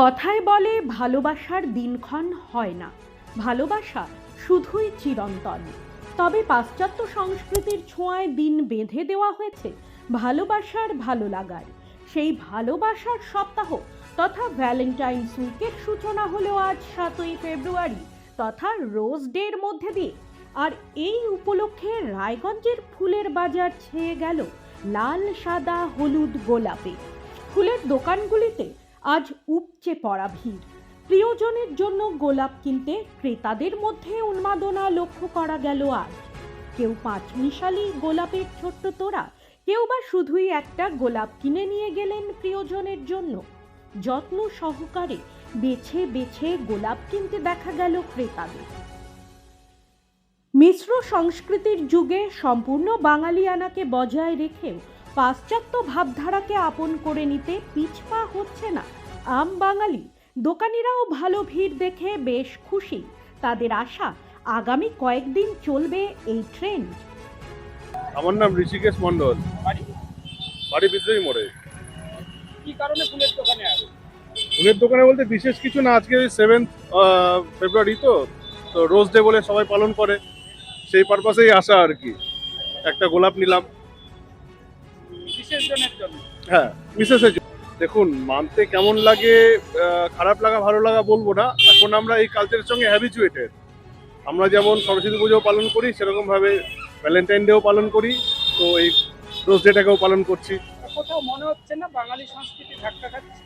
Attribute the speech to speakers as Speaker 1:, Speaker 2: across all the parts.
Speaker 1: কথায় বলে ভালোবাসার দিনক্ষণ হয় না। ভালোবাসা শুধুই চিরন্তন। তবে পাশ্চাত্য সংস্কৃতির ছোঁয়ায় দিন বেঁধে দেওয়া হয়েছে ভালোবাসার ভালো লাগার। সেই ভালোবাসার সপ্তাহ তথা ভ্যালেন্টাইন্স উইকের সূচনা হলো আজ সাতই ফেব্রুয়ারি তথা রোজ ডের মধ্যে দিয়ে। আর এই উপলক্ষে রায়গঞ্জের ফুলের বাজার ছেয়ে গেল লাল সাদা হলুদ গোলাপে। ফুলের দোকানগুলিতে আজ উপচে পড়া ভিড়। প্রিয়জনের জন্য গোলাপ কিনতে ক্রেতাদের মধ্যে উন্মাদনা লক্ষ্য করা গেল আজ। কেউ পাঁচ মিশালি গোলাপের ছোট্ট তোড়া, কেউ বা শুধুই একটা গোলাপ কিনে নিয়ে গেলেন প্রিয়জনের জন্য। যত্ন সহকারে বেছে বেছে গোলাপ কিনতে দেখা গেল ক্রেতাদের। মিশ্র সংস্কৃতির যুগে সম্পূর্ণ বাঙালিয়ানাকে বজায় রেখেও পাশ্চাত্য ভাবধারাকে আপন করে নিতে পিছপা হচ্ছে না। আম বাঙালি। দোকানিরাও ভালো ভিড় দেখে বেশ খুশি। তাদের আশা আগামী কয়েকদিন চলবে এই ট্রেন্ড
Speaker 2: আমার নাম ঋষিকেশ মন্ডল
Speaker 3: বাড়ি?
Speaker 2: বাড়ি বিদ্রোহী মোড়ে।
Speaker 3: কি কারণে ফুলের দোকানে আসে?
Speaker 2: ফুলের দোকানে বলতে বিশেষ কিছু না আজকে সেভেন্থ ফেব্রুয়ারি তো। তো রোজ ডে বলে সবাই পালন করে। সেই পারপাসেই আসা আর কি। একটা গোলাপ নিলাম।
Speaker 3: বিশেষ জনের জন্য?
Speaker 2: হ্যাঁ বিশেষের জন্য। দেখুন মানতে কেমন লাগে খারাপ লাগা ভালো লাগা বলব না। এখন আমরা এই কালচারের সঙ্গে হ্যাবিচুয়েটেড আমরা যেমন সরস্বতী পুজো পালন করি সেরকমভাবে ভ্যালেন্টাইন ডেও পালন করি। তো এই রোজ ডেটাকেও পালন করছি।
Speaker 3: কোথাও মনে হচ্ছে না বাঙালি সংস্কৃতি ধাক্কা খাচ্ছে?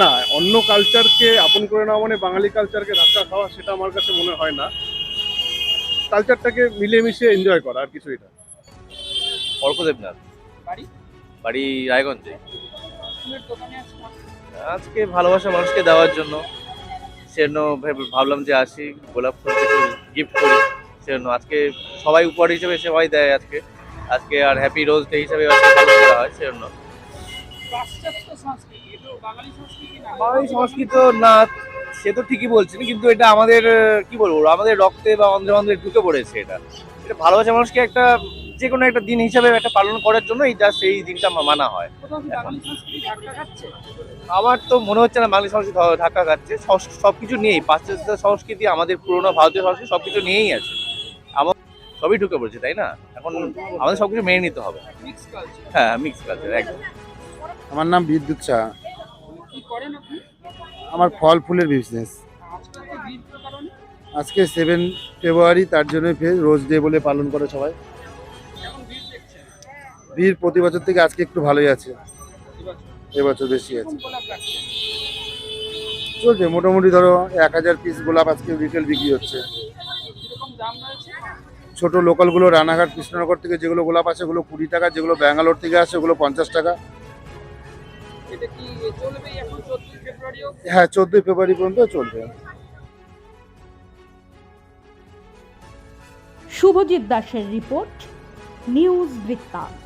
Speaker 2: না অন্য কালচারকে আপন করে নেওয়া মানে বাঙালি কালচারকে ধাক্কা খাওয়া সেটা আমার কাছে মনে হয় না। কালচারটাকে মিলেমিশে এনজয় করা আর কিছুই না।
Speaker 4: অর্কদেবনাথ।
Speaker 3: বাড়ি?
Speaker 4: বাড়ি রায়গঞ্জে। আজকে ভালোবাসা মানুষকে দেওয়ার জন্য। সেজন্য ভেব- ভাবলাম যে আসি গোলাপ ফুল কিছু গিফট করি। সেজন্য আজকে সবাই উপহার হিসেবে সবাই দেয় আজকে। আজকে আর হ্যাপি রোজ ডে হিসেবে আজকে পালন করা হয় সেজন্য।
Speaker 3: সংস্কৃতি বাঙালি সংস্কৃতি না?
Speaker 4: সে তো ঠিকই বলছেন কিন্তু এটা আমাদের কি বলব আমাদের রক্তে বা অন্ধ্রে অন্ধ্রে ঢুকে পড়েছে এটা। এটা ভালোবাসা মানুষকে একটা যে কোনো একটা দিন হিসাবে একটা পালন করার জন্য এই জাস্ট এই দিনটা মানা হয়। আমার তো মনে হচ্ছে না বাঙালি সংস্কৃতি ধাক্কা খাচ্ছে। সব কিছু নিয়েই পাশ্চাত্য সংস্কৃতি আমাদের পুরোনো ভারতীয় সংস্কৃতি সব কিছু নিয়েই আছে। আমার সবই ঢুকে পড়ছে তাই না? এখন আমাদের সব কিছু মেনে নিতে হবে।
Speaker 3: মিক্স
Speaker 4: হ্যাঁ মিক্স কালচার একদম।
Speaker 5: আমার নাম বিদ্যুৎ শাহ।
Speaker 3: করেন
Speaker 5: আমার ফল ফুলের বিজনেস আজকে সেভেন ফেব্রুয়ারি তার জন্য ফের রোজ ডে বলে পালন করে সবাই।
Speaker 3: ভিড়
Speaker 5: প্রতি বছর থেকে আজকে একটু ভালোই আছে।
Speaker 3: এবছর
Speaker 5: বেশি আছে। চলছে মোটামুটি ধরো এক হাজার পিস গোলাপ আজকে রিটেল বিক্রি হচ্ছে। ছোট লোকালগুলো রানাঘাট কৃষ্ণনগর থেকে যেগুলো গোলাপ আছে ওগুলো কুড়ি টাকা যেগুলো ব্যাঙ্গালোর থেকে আসে ওগুলো পঞ্চাশ টাকা।
Speaker 3: এটা কি চলবে এখন চোদ্দই
Speaker 5: হ্যাঁ চোদ্দোই ফেব্রুয়ারি পর্যন্ত চলবে।
Speaker 1: শুভজিৎ দাসের রিপোর্ট নিউজ বৃত্তান্ত।